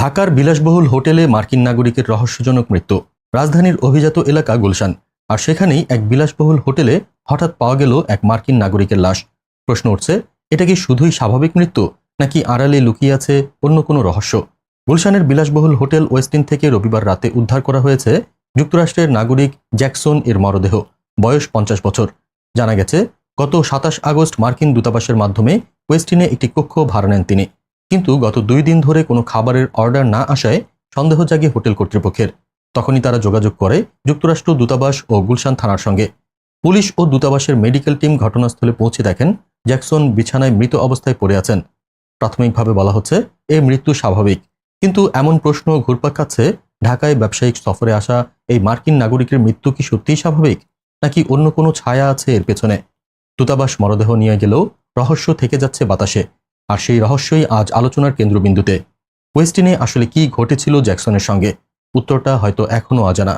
ঢাকার বিলাসবহুল হোটেলে মার্কিন নাগরিকের রহস্যজনক মৃত্যু। রাজধানীর অভিজাত এলাকা গুলশান। আর সেখানেই এক বিলাসবহুল হোটেলে হঠাৎ পাওয়া গেল এক মার্কিন নাগরিকের লাশ। প্রশ্ন উঠছে, এটা কি শুধুই স্বাভাবিক মৃত্যু, নাকি আড়ালে লুকিয়ে আছে অন্য কোনো রহস্য? গুলশানের বিলাসবহুল হোটেল ওয়েস্টিন থেকে রবিবার রাতে উদ্ধার করা হয়েছে যুক্তরাষ্ট্রের নাগরিক জ্যাকসন এর মরদেহ, বয়স পঞ্চাশ বছর। জানা গেছে, গত সাতাশ আগস্ট মার্কিন দূতাবাসের মাধ্যমে ওয়েস্টিনে একটি কক্ষ ভাড়া নেন তিনি। কিন্তু গত দুই দিন ধরে কোনো খাবারের অর্ডার না আসায় সন্দেহ জাগে হোটেল কর্তৃপক্ষের। তখনই তারা যোগাযোগ করে যুক্তরাষ্ট্র দূতাবাস ও গুলশান থানার সঙ্গে। পুলিশ ও দূতাবাসের মেডিকেল টিম ঘটনাস্থলে পৌঁছে দেখেন জ্যাকসন বিছানায় মৃত অবস্থায় পড়ে আছেন। প্রাথমিকভাবে বলা হচ্ছে এই মৃত্যু স্বাভাবিক। কিন্তু এমন প্রশ্ন ঘুরপাক খাচ্ছে, ঢাকায় ব্যবসায়িক সফরে আসা এই মার্কিন নাগরিকের মৃত্যু কি সত্যিই স্বাভাবিক, নাকি অন্য কোনো ছায়া আছে এর পেছনে? দূতাবাস মরদেহ নিয়ে গেলেও রহস্য থেকে যাচ্ছে বাতাসে। আর সেই রহস্যই আজ আলোচনার কেন্দ্রবিন্দুতে। ওয়েস্টিনে আসলে কি ঘটেছিল জ্যাকসনের সঙ্গে? উত্তরটা হয়তো এখনও অজানা।